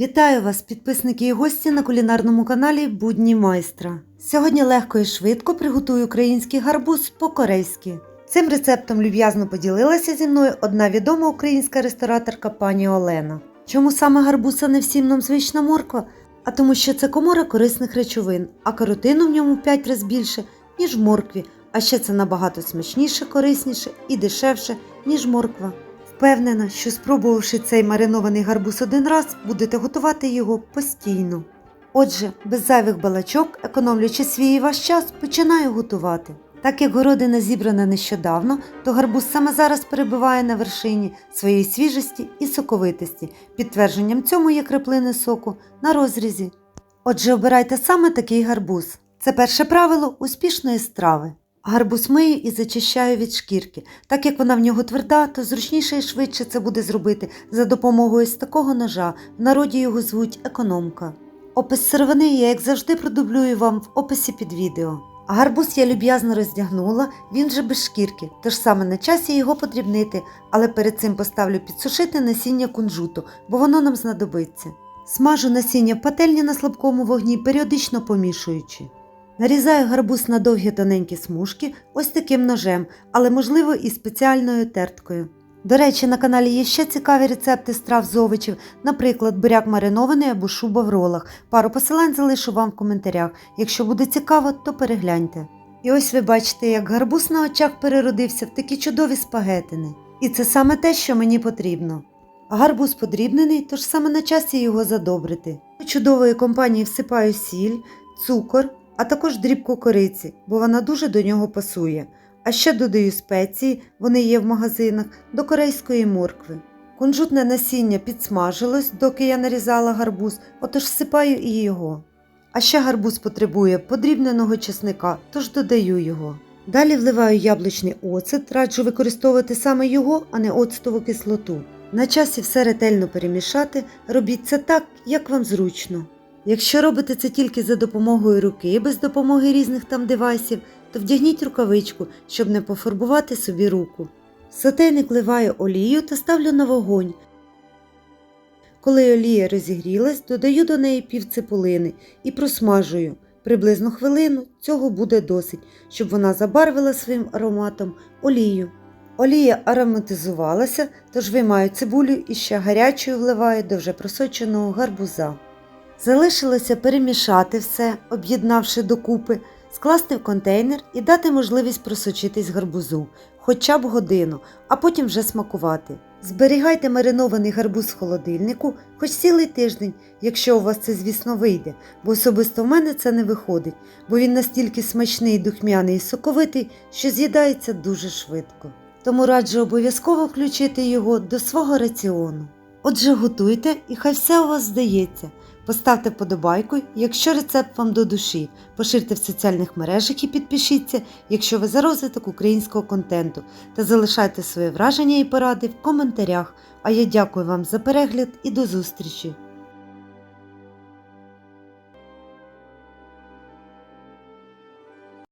Вітаю вас, підписники і гості на кулінарному каналі Будні майстра. Сьогодні легко і швидко приготую український гарбуз по-корейськи. Цим рецептом люб'язно поділилася зі мною одна відома українська рестораторка пані Олена. Чому саме гарбуз, а не всім нам звична морква? А тому, що це комора корисних речовин, а каротину в ньому в 5 разів більше, ніж в моркві, а ще це набагато смачніше, корисніше і дешевше, ніж морква. Впевнена, що спробувавши цей маринований гарбуз один раз, будете готувати його постійно. Отже, без зайвих балачок, економлюючи свій і ваш час, починаю готувати. Так як городина зібрана нещодавно, то гарбуз саме зараз перебуває на вершині своєї свіжості і соковитості. Підтвердженням цьому є краплини соку на розрізі. Отже, обирайте саме такий гарбуз. Це перше правило успішної страви. Гарбуз мию і зачищаю від шкірки. Так як вона в нього тверда, то зручніше і швидше це буде зробити за допомогою ось такого ножа. В народі його звуть економка. Опис сировини я, як завжди, продублюю вам в описі під відео. Гарбуз я люб'язно роздягнула, він же без шкірки, тож саме на часі його подрібнити, але перед цим поставлю підсушити насіння кунжуту, бо воно нам знадобиться. Смажу насіння в пательні на слабкому вогні, періодично помішуючи. Нарізаю гарбуз на довгі тоненькі смужки ось таким ножем, але можливо і спеціальною терткою. До речі, на каналі є ще цікаві рецепти страв з овочів, наприклад, буряк маринований або шуба в ролах. Пару посилань залишу вам в коментарях. Якщо буде цікаво, то перегляньте. І ось ви бачите, як гарбуз на очах переродився в такі чудові спагетини. І це саме те, що мені потрібно. Гарбуз подрібнений, тож саме на часі його задобрити. До чудової компанії всипаю сіль, цукор, а також дрібку кориці, бо вона дуже до нього пасує. А ще додаю спеції, вони є в магазинах, до корейської моркви. Кунжутне насіння підсмажилось, доки я нарізала гарбуз, отож всипаю і його. А ще гарбуз потребує подрібненого чесника, тож додаю його. Далі вливаю яблучний оцет, раджу використовувати саме його, а не оцтову кислоту. На часі все ретельно перемішати, робіть це так, як вам зручно. Якщо робите це тільки за допомогою руки, без допомоги різних там девайсів, то вдягніть рукавичку, щоб не пофарбувати собі руку. Сотейник вливаю олію та ставлю на вогонь. Коли олія розігрілась, додаю до неї пів цибулини і просмажую. Приблизно хвилину цього буде досить, щоб вона забарвила своїм ароматом олію. Олія ароматизувалася, тож виймаю цибулю і ще гарячою вливаю до вже просоченого гарбуза. Залишилося перемішати все, об'єднавши докупи, скласти в контейнер і дати можливість просочитись гарбузу, хоча б годину, а потім вже смакувати. Зберігайте маринований гарбуз в холодильнику хоч цілий тиждень, якщо у вас це, звісно, вийде, бо особисто в мене це не виходить, бо він настільки смачний, духмяний і соковитий, що з'їдається дуже швидко. Тому раджу обов'язково включити його до свого раціону. Отже, готуйте і хай все у вас здається. Поставте вподобайку, якщо рецепт вам до душі, поширте в соціальних мережах і підпишіться, якщо ви за розвиток українського контенту, та залишайте свої враження і поради в коментарях. А я дякую вам за перегляд і до зустрічі!